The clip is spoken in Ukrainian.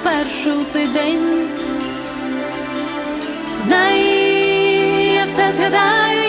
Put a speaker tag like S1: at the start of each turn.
S1: вперше у цей день. Знай, я все згадаю.